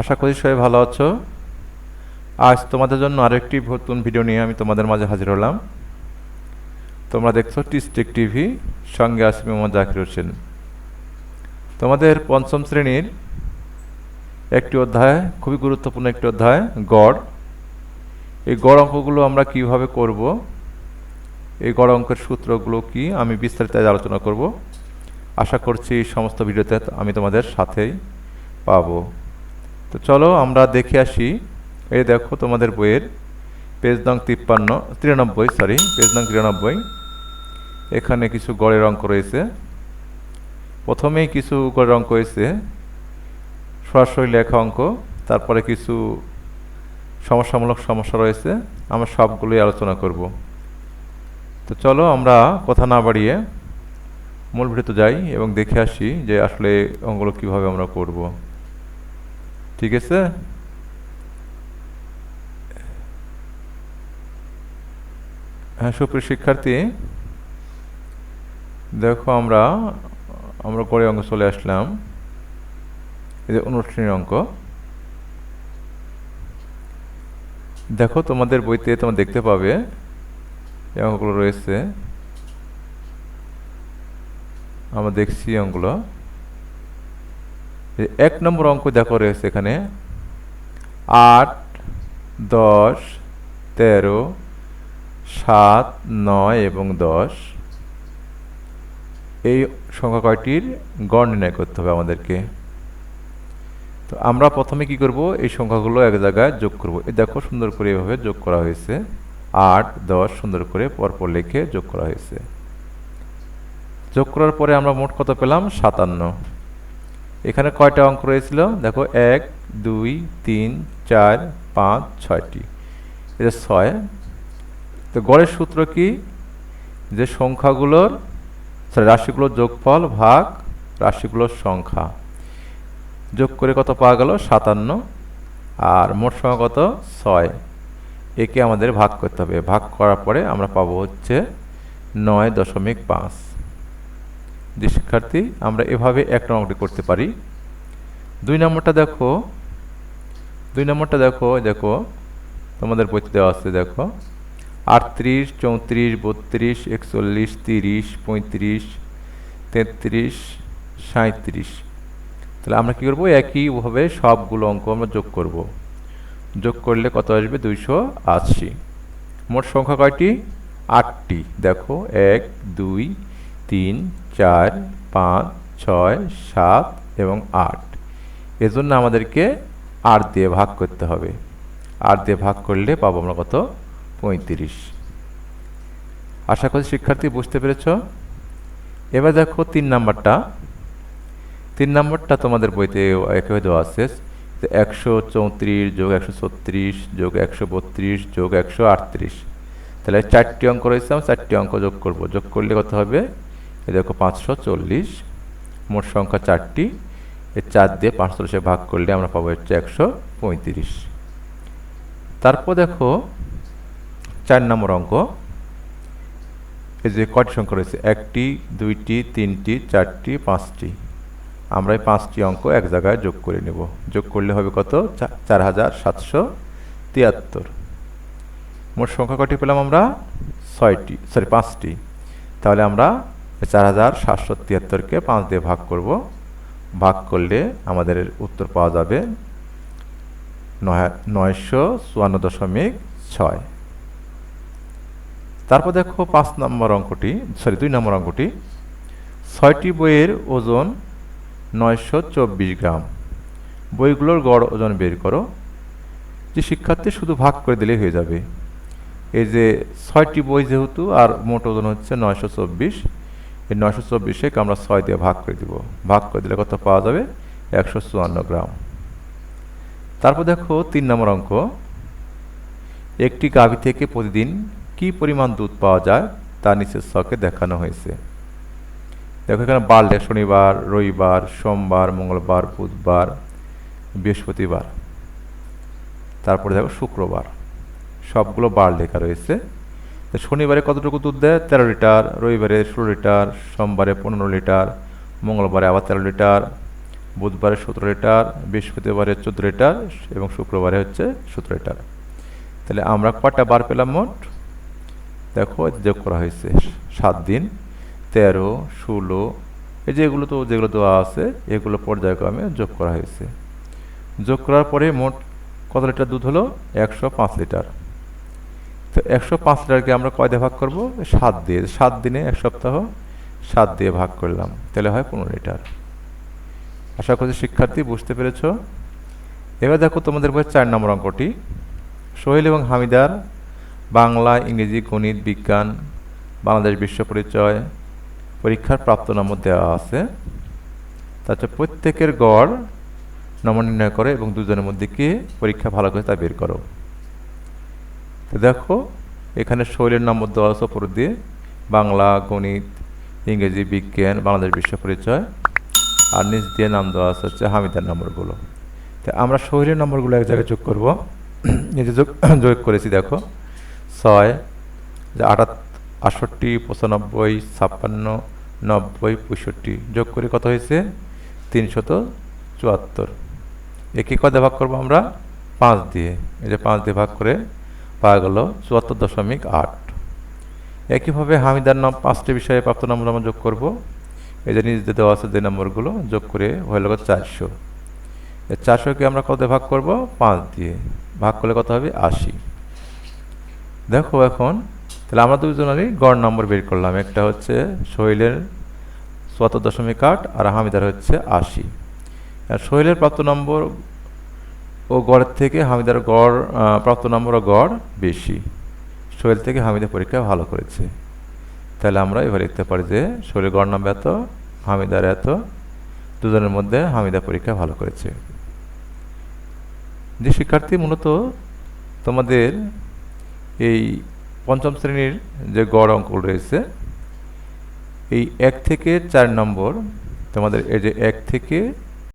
আশা করি সবাই ভালো আছো। আজ তোমাদের জন্য আরেকটি নতুন ভিডিও নিয়ে আমি তোমাদের মাঝে হাজির হলাম। তোমরা দেখছ টিস্টেক টিভি, সঙ্গে আসবে মোহাম্মদ জাকির হোসেন। তোমাদের পঞ্চম শ্রেণির একটি অধ্যায়, খুবই গুরুত্বপূর্ণ একটি অধ্যায়, গড়। এই গড় অঙ্কগুলো আমরা কীভাবে করব, এই গড় অঙ্কের সূত্রগুলো কি, আমি বিস্তারিত আলোচনা করব। আশা করছি সমস্ত ভিডিওতে আমি তোমাদের সাথেই পাবো। তো চলো আমরা দেখে আসি। এই দেখো তোমাদের বইয়ের পেজ নং তিপ্পান্ন, তিরানব্বই সরি পেজ নং তিরানব্বই। এখানে কিছু গড়ের অঙ্ক রয়েছে। প্রথমেই কিছু গড়ের অঙ্ক হয়েছে, সরাসরি লেখা অঙ্ক, তারপরে কিছু সমস্যামূলক সমস্যা রয়েছে, আমরা সবগুলোই আলোচনা করব। তো চলো আমরা কথা না বাড়িয়ে মূল ভিডিওতে যাই এবং দেখে আসি যে আসলে অঙ্কগুলো কীভাবে আমরা করব। ঠিক আছে? হ্যাঁ সুপ্রিয় শিক্ষার্থী, দেখো আমরা আমরা গড়ে অঙ্ক চলে আসলাম। এই যে অনুষ্ঠানের অঙ্ক। দেখো, তোমাদের বইতে তোমরা দেখতে পাবে এই অঙ্কগুলো রয়েছে। আমরা দেখছি অঙ্কগুলো। এক নম্বর অঙ্ক দেখো রয়েছে এখানে। আট, দশ, তেরো, সাত, নয় এবং দশ। এই সংখ্যা কয়টির গড় নির্ণয় করতে হবে আমাদেরকে। তো আমরা প্রথমে কি করব? এই সংখ্যাগুলো এক জায়গায় যোগ করব। এই দেখো সুন্দর করে এভাবে যোগ করা হয়েছে। আট, দশ সুন্দর করে পরপর লিখে যোগ করা হয়েছে। যোগ করার পরে আমরা মোট কত পেলাম? সাতান্ন। এখানে কয়টা অঙ্ক রয়েছিল? দেখো, এক, দুই, তিন, চার, পাঁচ, ছয়টি। এটা ছয়। তো গড়ের সূত্র কি? যে সংখ্যাগুলোর সরি রাশিগুলোর যোগফল ভাগ রাশিগুলোর সংখ্যা। যোগ করে কত পাওয়া গেল? সাতান্ন। আর মোট সংখ্যা কত? ছয়। একে আমাদের ভাগ করতে হবে। ভাগ করার পরে আমরা পাবো হচ্ছে নয় দশমিক পাঁচ। যে শিক্ষার্থী আমরা এভাবে এক নম্বরটি করতে পারি। দুই নম্বরটা দেখো, দুই নম্বরটা দেখো দেখো, তোমাদের বইতে দেওয়া আছে, দেখো। আটত্রিশ, চৌত্রিশ, বত্রিশ, একচল্লিশ, তিরিশ, পঁয়ত্রিশ, তেত্রিশ সাঁত্রিশ তাহলে আমরা কী করব? একইভাবে সবগুলো অঙ্ক আমরা যোগ করব। যোগ করলে কত আসবে? দুইশো আশি। মোট সংখ্যা কয়টি? আটটি। দেখো, এক, দুই, তিন চার, পাঁচ, ছয়, সাত এবং আট। এজন্য আমাদেরকে আট দিয়ে ভাগ করতে হবে। আট দিয়ে ভাগ করলে পাবো আমরা কত? পঁয়ত্রিশ। আশা করি শিক্ষার্থী বুঝতে পেরেছ? এবার দেখো তিন নাম্বারটা। তিন নম্বরটা তোমাদের বইতে একেবারে দেওয়া আছে। একশো চৌত্রিশ যোগ একশো ছত্রিশ যোগ একশো বত্রিশ যোগ একশো আটত্রিশ। তাহলে চারটি অঙ্ক রয়েছে, আমরা চারটি অঙ্ক যোগ করব। যোগ করলে কত হবে? এ দেখো পাঁচশো চল্লিশ, মোট সংখ্যা চারটি। এই চার দিয়ে পাঁচশো চল্লিশে ভাগ করলে আমরা পাবো হচ্ছে একশো পঁয়ত্রিশ। তারপর দেখো, চার নম্বর অঙ্ক। এই যে কয়টি সংখ্যা রয়েছে? একটি, দুইটি, তিনটি, চারটি, পাঁচটি। আমরা এই পাঁচটি অঙ্ক এক জায়গায় যোগ করে নেব। যোগ করলে হবে কত? চার হাজার সাতশো তিয়াত্তর। মোট সংখ্যা কটি পেলাম আমরা? ছয়টি, সরি, পাঁচটি। তাহলে আমরা চার হাজার সাতশো তিয়াত্তরকে পাঁচ দিয়ে ভাগ করব। ভাগ করলে আমাদের উত্তর পাওয়া যাবে নয় নয়শো চুয়ান্ন দশমিক ছয়। তারপর দেখো পাঁচ নম্বর অঙ্কটি, সরি, দুই নম্বর অঙ্কটি। ছয়টি বইয়ের ওজন নয়শো চব্বিশ গ্রাম। বইগুলোর গড় ওজন বের করো। যে শিক্ষার্থী শুধু ভাগ করে দিলেই হয়ে যাবে। এই যে ছয়টি বই যেহেতু, আর মোট ওজন হচ্ছে নয়শো চব্বিশ এই নয়শো চব্বিশে আমরা ছয় দিয়ে ভাগ করে দিব। ভাগ করে দিলে কত পাওয়া যাবে? একশো চুয়ান্ন গ্রাম। তারপর দেখো তিন নম্বর অঙ্ক। একটি গাভী থেকে প্রতিদিন কি পরিমাণ দুধ পাওয়া যায় তা নিচের ছকে দেখানো হয়েছে। দেখো এখানে বার শনিবার, রবিবার, সোমবার, মঙ্গলবার, বুধবার, বৃহস্পতিবার। তারপরে দেখো শুক্রবার। সবগুলো বার লেখা রয়েছে। শনিবারে কতটুকু দুধ দেয়? তেরো লিটার। রবিবারে ষোলো লিটার। সোমবারে পনেরো লিটার। মঙ্গলবারে আবার তেরো লিটার। বুধবারে সতেরো লিটার। বৃহস্পতিবারে চোদ্দ লিটার এবং শুক্রবারে হচ্ছে সতেরো লিটার। তাহলে আমরা কটা বার পেলাম মোট? দেখো যোগ করা হয়েছে, সাত দিন। তেরো, ষোলো, এই যে এগুলো তো, যেগুলো দেওয়া আছে, এগুলো পর্যায়ক্রমে যোগ করা হয়েছে। যোগ করার পরে মোট কত লিটার দুধ হলো? একশো পাঁচ লিটার। তো একশো পাঁচ লিটারকে আমরা কয় দিয়ে ভাগ করব? সাত দিয়ে। সাত দিনে এক সপ্তাহ সাত দিয়ে ভাগ করলাম। তাহলে হয় পনেরো লিটার। আশা করছি শিক্ষার্থী বুঝতে পেরেছ। এবার দেখো তোমাদের বই চার নম্বর অঙ্কটি। সোহেল এবং হামিদার, বাংলা, ইংরেজি, গণিত, বিজ্ঞান, বাংলাদেশ বিশ্ব পরিচয় পরীক্ষার প্রাপ্ত নম্বর দেওয়া আছে। তাছাড়া প্রত্যেকের গড় নম্বর নির্ণয় করে এবং দুজনের মধ্যে কে পরীক্ষা ভালো করে তা বের করো। দেখো, এখানে শৈলের নম্বর দেওয়া আছে ওপর দিয়ে। বাংলা, গণিত, ইংরেজি, বিজ্ঞান, বাংলাদেশ বিশ্ব পরিচয়। আর নিচ দিয়ে নাম দেওয়া আছে হচ্ছে হামিদার নম্বরগুলো। তো আমরা শহরের নম্বরগুলো এক জায়গায় যোগ করব। যে যোগ যোগ করেছি, দেখো। ছয়, যে আটাত, আটষট্টি, পঁচানব্বই, ছাপ্পান্ন, নব্বই, পঁয়ষট্টি। যোগ করে কত হয়েছে? তিনশত চুয়াত্তর। একে কত ভাগ করব আমরা? পাঁচ দিয়ে। এই যে পাঁচ দিয়ে ভাগ করে পাওয়া গেল চুয়াত্তর দশমিক আট। একইভাবে হামিদার নাম পাঁচটি বিষয়ে প্রাপ্ত নম্বর আমরা যোগ করব। এই যে নিজেদের দেওয়া আছে যে নম্বরগুলো যোগ করে হয়ে গেল চারশো। এই চারশোকে আমরা কত ভাগ করব? পাঁচ দিয়ে। ভাগ করলে কত হবে? আশি। দেখো এখন, তাহলে আমরা দুজনেরই গড় নম্বর বের করলাম। একটা হচ্ছে সোহেলের চুয়াত্তর দশমিক আট আর হামিদার হচ্ছে আশি। আর সোহেলের প্রাপ্ত নম্বর ও গড়ের থেকে হামিদার গড় প্রাপ্ত নম্বর গড় বেশি। সোহেল থেকে হামিদা পরীক্ষা ভালো করেছে। তাহলে আমরা এবার লিখতে পারি যে, সোহেলের গড় নম্বর এত, হামিদার এত, দুজনের মধ্যে হামিদা পরীক্ষা ভালো করেছে। যে শিক্ষার্থী মূলত তোমাদের এই পঞ্চম শ্রেণির যে গড় অঙ্ক রয়েছে, এই এক থেকে চার নম্বর তোমাদের এই যে এক থেকে